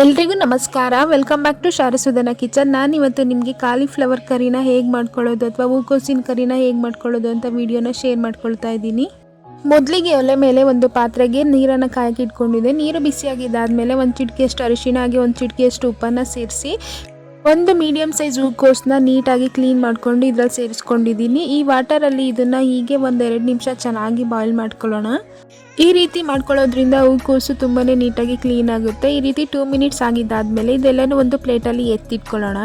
ಎಲ್ರಿಗೂ ನಮಸ್ಕಾರ. Welcome back to ಶಾರಸುದನ ಕಿಚನ್. ನಾನು ಇವತ್ತು ನಿಮಗೆ ಕಾಲಿಫ್ಲವರ್ ಕರಿನ ಹೇಗೆ ಮಾಡ್ಕೊಳ್ಳೋದು ಅಥವಾ ಹೂಕೋಸಿನ ಕರಿನ ಹೇಗೆ ಮಾಡ್ಕೊಳ್ಳೋದು ಅಂತ ವಿಡಿಯೋನ ಶೇರ್ ಮಾಡ್ಕೊಳ್ತಾ ಇದ್ದೀನಿ. ಮೊದಲಿಗೆ ಒಲೆ ಮೇಲೆ ಒಂದು ಪಾತ್ರೆಗೆ ನೀರನ್ನು ಕಾಯಕ್ಕೆ ಇಟ್ಕೊಂಡಿದೆ ನೀರು ಬಿಸಿಯಾಗಿದ್ದಾದಮೇಲೆ ಒಂದು ಚಿಟಿಕೆಯಷ್ಟು ಅರಿಶಿನ ಆಗಿ ಒಂದು ಚಿಟಿಕೆಯಷ್ಟು ಉಪ್ಪನ್ನು ಸೇರಿಸಿ ಒಂದು ಮೀಡಿಯಮ್ ಸೈಜ್ ಹೂಕೋಸನ್ನ ನೀಟಾಗಿ ಕ್ಲೀನ್ ಮಾಡ್ಕೊಂಡು ಇದರಲ್ಲಿ ಸೇರಿಸ್ಕೊಂಡಿದ್ದೀನಿ. ಈ ವಾಟರಲ್ಲಿ ಇದನ್ನು ಹೀಗೆ ಒಂದೆರಡು ನಿಮಿಷ ಚೆನ್ನಾಗಿ ಬಾಯ್ಲ್ ಮಾಡ್ಕೊಳ್ಳೋಣ. ಈ ರೀತಿ ಮಾಡ್ಕೊಳ್ಳೋದ್ರಿಂದ ಹೂಕೋಸು ತುಂಬಾ ನೀಟಾಗಿ ಕ್ಲೀನ್ ಆಗುತ್ತೆ. ಈ ರೀತಿ ಟೂ ಮಿನಿಟ್ಸ್ ಆಗಿದ್ದಾದ್ಮೇಲೆ ಇದೆಲ್ಲನೂ ಒಂದು ಪ್ಲೇಟಲ್ಲಿ ಎತ್ತಿಟ್ಕೊಳ್ಳೋಣ.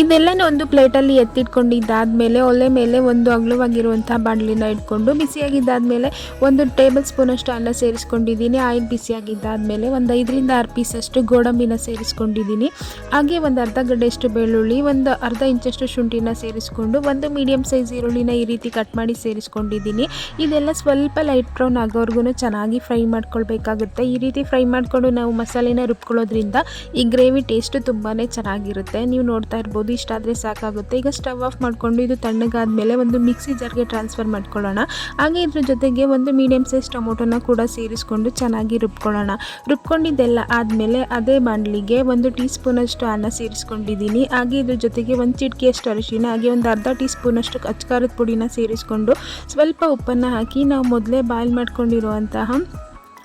ಇದೆಲ್ಲನೂ ಒಂದು ಪ್ಲೇಟಲ್ಲಿ ಎತ್ತಿಟ್ಕೊಂಡಿದ್ದಾದಮೇಲೆ ಒಲೆ ಮೇಲೆ ಒಂದು ಅಗಲವಾಗಿರುವಂತಹ ಬಾಣಲಿನ ಇಟ್ಕೊಂಡು ಬಿಸಿಯಾಗಿದ್ದಾದಮೇಲೆ ಒಂದು ಟೇಬಲ್ ಸ್ಪೂನಷ್ಟು ಅನ್ನ ಸೇರಿಸ್ಕೊಂಡಿದ್ದೀನಿ. ಆಯಿಲ್ ಬಿಸಿಯಾಗಿದ್ದಾದಮೇಲೆ ಒಂದು ಐದರಿಂದ ಆರು ಪೀಸಷ್ಟು ಗೋಡಂಬಿನ ಸೇರಿಸ್ಕೊಂಡಿದ್ದೀನಿ. ಹಾಗೆ ಒಂದು ಅರ್ಧ ಗಡ್ಡೆಯಷ್ಟು ಬೆಳ್ಳುಳ್ಳಿ, ಒಂದು ಅರ್ಧ ಇಂಚಷ್ಟು ಶುಂಠಿನ ಸೇರಿಸ್ಕೊಂಡು ಒಂದು ಮೀಡಿಯಮ್ ಸೈಜ್ ಈರುಳ್ಳಿನ ಈ ರೀತಿ ಕಟ್ ಮಾಡಿ ಸೇರಿಸ್ಕೊಂಡಿದ್ದೀನಿ. ಇದೆಲ್ಲ ಸ್ವಲ್ಪ ಲೈಟ್ ಬ್ರೌನ್ ಆಗೋವರೆಗೂ ಚೆನ್ನಾಗಿ ಫ್ರೈ ಮಾಡ್ಕೊಳ್ಬೇಕಾಗುತ್ತೆ. ಈ ರೀತಿ ಫ್ರೈ ಮಾಡಿಕೊಂಡು ನಾವು ಮಸಾಲೆನ ರುಬ್ಕೊಳ್ಳೋದ್ರಿಂದ ಈ ಗ್ರೇವಿ ಟೇಸ್ಟ್ ತುಂಬಾ ಚೆನ್ನಾಗಿರುತ್ತೆ. ನೀವು ನೋಡ್ತಾ ಇರ್ಬೋದು. ಇಷ್ಟಾದರೆ ಸಾಕಾಗುತ್ತೆ. ಈಗ ಸ್ಟವ್ ಆಫ್ ಮಾಡಿಕೊಂಡು ಇದು ತಣ್ಣಗಾದ್ಮೇಲೆ ಒಂದು ಮಿಕ್ಸಿ ಜಾರ್ಗೆ ಟ್ರಾನ್ಸ್ಫರ್ ಮಾಡ್ಕೊಳ್ಳೋಣ. ಹಾಗೆ ಇದ್ರ ಜೊತೆಗೆ ಒಂದು ಮೀಡಿಯಮ್ ಸೈಜ್ ಟೊಮೊಟೊನ ಕೂಡ ಸೇರಿಸ್ಕೊಂಡು ಚೆನ್ನಾಗಿ ರುಬ್ಕೊಳ್ಳೋಣ. ರುಬ್ಕೊಂಡಿದ್ದೆಲ್ಲ ಆದಮೇಲೆ ಅದೇ ಬಾಂಡ್ಲಿಗೆ ಒಂದು ಟೀ ಸ್ಪೂನಷ್ಟು ಅನ್ನ ಸೇರಿಸ್ಕೊಂಡಿದ್ದೀನಿ. ಹಾಗೆ ಇದ್ರ ಜೊತೆಗೆ ಒಂದು ಚಿಟಿಕೆಯಷ್ಟು ಅರಿಶಿನ ಹಾಗೆ ಒಂದು ಅರ್ಧ ಟೀ ಸ್ಪೂನಷ್ಟು ಅಚ್ಕಾರದ ಪುಡಿನ ಸೇರಿಸ್ಕೊಂಡು ಸ್ವಲ್ಪ ಉಪ್ಪನ್ನು ಹಾಕಿ ನಾವು ಮೊದಲೇ ಬಾಯ್ಲ್ ಮಾಡ್ಕೊಂಡಿರುವಂತಹ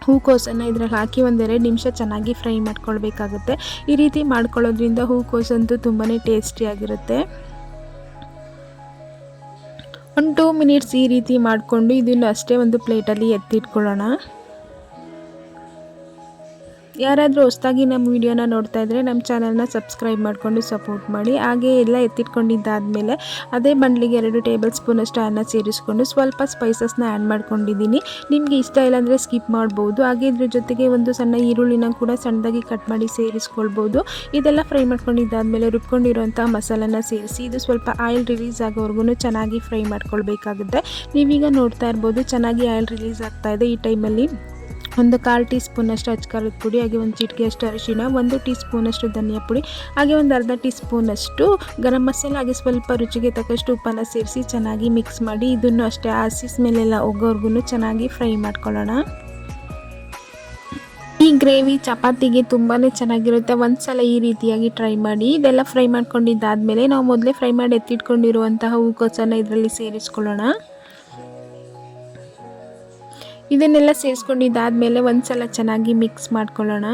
ಹೂಕೋಸನ್ನು ಇದ್ರಲ್ಲಿ ಹಾಕಿ ಒಂದೆರಡು ನಿಮಿಷ ಚೆನ್ನಾಗಿ ಫ್ರೈ ಮಾಡ್ಕೊಳ್ಬೇಕಾಗುತ್ತೆ. ಈ ರೀತಿ ಮಾಡ್ಕೊಳ್ಳೋದ್ರಿಂದ ಹೂಕೋಸಂತೂ ತುಂಬಾ ಟೇಸ್ಟಿಯಾಗಿರುತ್ತೆ ಒಂದು ಟೂ ಮಿನಿಟ್ಸ್ ಈ ರೀತಿ ಮಾಡಿಕೊಂಡು ಇದನ್ನು ಅಷ್ಟೇ ಒಂದು ಪ್ಲೇಟಲ್ಲಿ ಎತ್ತಿಟ್ಕೊಳ್ಳೋಣ. ಯಾರಾದರೂ ಹೊಸ್ದಾಗಿ ನಮ್ಮ ವಿಡಿಯೋನ ನೋಡ್ತಾ ಇದ್ದರೆ ನಮ್ಮ ಚಾನಲ್ನ ಸಬ್ಸ್ಕ್ರೈಬ್ ಮಾಡಿಕೊಂಡು ಸಪೋರ್ಟ್ ಮಾಡಿ. ಹಾಗೆ ಎಲ್ಲ ಎತ್ತಿಟ್ಕೊಂಡಿದ್ದಾದಮೇಲೆ ಅದೇ ಬಂಡ್ಲಿಗೆ ಎರಡು ಟೇಬಲ್ ಸ್ಪೂನಷ್ಟು ಅನ್ನ ಸೇರಿಸ್ಕೊಂಡು ಸ್ವಲ್ಪ ಸ್ಪೈಸಸ್ನ ಆ್ಯಡ್ ಮಾಡ್ಕೊಂಡಿದ್ದೀನಿ. ನಿಮಗೆ ಇಷ್ಟ ಇಲ್ಲಾಂದರೆ ಸ್ಕಿಪ್ ಮಾಡ್ಬೋದು. ಹಾಗೆ ಇದ್ರ ಜೊತೆಗೆ ಒಂದು ಸಣ್ಣ ಈರುಳ್ಳಿನ ಕೂಡ ಸಣ್ಣದಾಗಿ ಕಟ್ ಮಾಡಿ ಸೇರಿಸ್ಕೊಳ್ಬೋದು. ಇದೆಲ್ಲ ಫ್ರೈ ಮಾಡ್ಕೊಂಡಿದ್ದಾದಮೇಲೆ ರುಬ್ಕೊಂಡಿರುವಂಥ ಮಸಾಲನ ಸೇರಿಸಿ, ಇದು ಸ್ವಲ್ಪ ಆಯಿಲ್ ರಿಲೀಸ್ ಆಗೋವರೆಗೂ ಚೆನ್ನಾಗಿ ಫ್ರೈ ಮಾಡ್ಕೊಳ್ಬೇಕಾಗುತ್ತೆ. ನೀವೀಗ ನೋಡ್ತಾ ಇರ್ಬೋದು, ಚೆನ್ನಾಗಿ ಆಯಿಲ್ ರಿಲೀಸ್ ಆಗ್ತಾ ಇದೆ ಈ ಟೈಮಲ್ಲಿ. ಒಂದು ಕಾಲು ಟೀ ಸ್ಪೂನಷ್ಟು ಅಚ್ಕಾರದ ಪುಡಿ, ಹಾಗೆ ಒಂದು ಚಿಟಿಕೆಯಷ್ಟು ಅರಿಶಿಣ, ಒಂದು ಟೀ ಸ್ಪೂನಷ್ಟು ಧನಿಯಾ ಪುಡಿ, ಹಾಗೆ ಒಂದು ಅರ್ಧ ಟೀ ಸ್ಪೂನಷ್ಟು ಗರಂ ಮಸಾಲ, ಹಾಗೆ ಸ್ವಲ್ಪ ರುಚಿಗೆ ತಕ್ಕಷ್ಟು ಉಪ್ಪನ್ನು ಸೇರಿಸಿ ಚೆನ್ನಾಗಿ ಮಿಕ್ಸ್ ಮಾಡಿ, ಇದನ್ನು ಅಷ್ಟೇ ಹಸಿ ಸ್ಮೆಲ್ಲೆಲ್ಲ ಹೋಗೋವರೆಗೂ ಚೆನ್ನಾಗಿ ಫ್ರೈ ಮಾಡ್ಕೊಳ್ಳೋಣ. ಈ ಗ್ರೇವಿ ಚಪಾತಿಗೆ ತುಂಬಾ ಚೆನ್ನಾಗಿರುತ್ತೆ. ಒಂದು ಸಲ ಈ ರೀತಿಯಾಗಿ ಟ್ರೈ ಮಾಡಿ, ಇದೆಲ್ಲ ಫ್ರೈ ಮಾಡ್ಕೊಂಡಿದ್ದಾದ್ಮೇಲೆ ನಾವು ಮೊದಲೇ ಫ್ರೈ ಮಾಡಿ ಎತ್ತಿಟ್ಕೊಂಡಿರುವಂತಹ ಹೂಕೋಸನ್ನು ಇದರಲ್ಲಿ ಸೇರಿಸ್ಕೊಳ್ಳೋಣ. ಇದನ್ನೆಲ್ಲ ಸೇರಿಸ್ಕೊಂಡಿದ್ದಾದಮೇಲೆ ಒಂದು ಸಲ ಚೆನ್ನಾಗಿ ಮಿಕ್ಸ್ ಮಾಡ್ಕೊಳ್ಳೋಣ.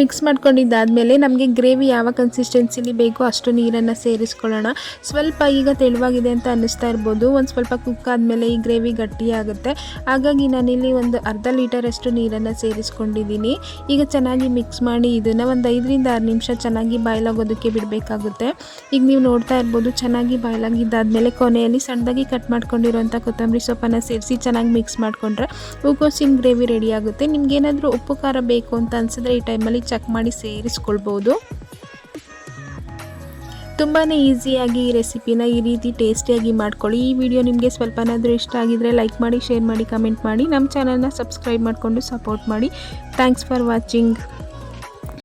ಮಿಕ್ಸ್ ಮಾಡ್ಕೊಂಡಿದ್ದಾದಮೇಲೆ ನಮಗೆ ಗ್ರೇವಿ ಯಾವ ಕನ್ಸಿಸ್ಟೆನ್ಸಿಲಿ ಬೇಕೋ ಅಷ್ಟು ನೀರನ್ನು ಸೇರಿಸ್ಕೊಳ್ಳೋಣ. ಸ್ವಲ್ಪ ಈಗ ತೆಳುವಾಗಿದೆ ಅಂತ ಅನ್ನಿಸ್ತಾ ಇರ್ಬೋದು. ಒಂದು ಸ್ವಲ್ಪ ಕುಕ್ ಆದಮೇಲೆ ಈ ಗ್ರೇವಿ ಗಟ್ಟಿಯಾಗುತ್ತೆ ಹಾಗಾಗಿ ನಾನಿಲ್ಲಿ ಒಂದು ಅರ್ಧ ಲೀಟರಷ್ಟು ನೀರನ್ನು ಸೇರಿಸ್ಕೊಂಡಿದ್ದೀನಿ. ಈಗ ಚೆನ್ನಾಗಿ ಮಿಕ್ಸ್ ಮಾಡಿ ಇದನ್ನು ಒಂದು ಐದರಿಂದ ಆರು ನಿಮಿಷ ಚೆನ್ನಾಗಿ ಬಾಯ್ಲಾಗೋದಕ್ಕೆ ಬಿಡಬೇಕಾಗುತ್ತೆ. ಈಗ ನೀವು ನೋಡ್ತಾ ಇರ್ಬೋದು, ಚೆನ್ನಾಗಿ ಬಾಯ್ಲಾಗಿದ್ದಾದಮೇಲೆ ಕೊನೆಯಲ್ಲಿ ಸಣ್ಣದಾಗಿ ಕಟ್ ಮಾಡ್ಕೊಂಡಿರೋಂಥ ಕೊತ್ತಂಬರಿ ಸೊಪ್ಪನ್ನು ಸೇರಿಸಿ ಚೆನ್ನಾಗಿ ಮಿಕ್ಸ್ ಮಾಡಿಕೊಂಡ್ರೆ ಹೂಕೋಸಿನ ಗ್ರೇವಿ ರೆಡಿ ಆಗುತ್ತೆ. ನಿಮ್ಗೇನಾದರೂ ಉಪ್ಪು, ಖಾರ ಬೇಕು ಅಂತ ಅನಿಸಿದ್ರೆ ಈ ಟೈಮಲ್ಲಿ ಚೆಕ್ ಮಾಡಿ ಸೇರಿಸ್ಕೊಳ್ಬೋದು. ತುಂಬಾ ಈಸಿಯಾಗಿ ಈ ರೆಸಿಪಿನ ಈ ರೀತಿ ಟೇಸ್ಟಿಯಾಗಿ ಮಾಡ್ಕೊಳ್ಳಿ. ಈ ವಿಡಿಯೋ ನಿಮಗೆ ಸ್ವಲ್ಪನಾದರೂ ಇಷ್ಟ ಆಗಿದ್ರೆ ಲೈಕ್ ಮಾಡಿ, ಶೇರ್ ಮಾಡಿ, ಕಮೆಂಟ್ ಮಾಡಿ. ನಮ್ಮ ಚಾನಲ್ನ ಸಬ್ಸ್ಕ್ರೈಬ್ ಮಾಡಿಕೊಂಡು ಸಪೋರ್ಟ್ ಮಾಡಿ. Thanks for watching.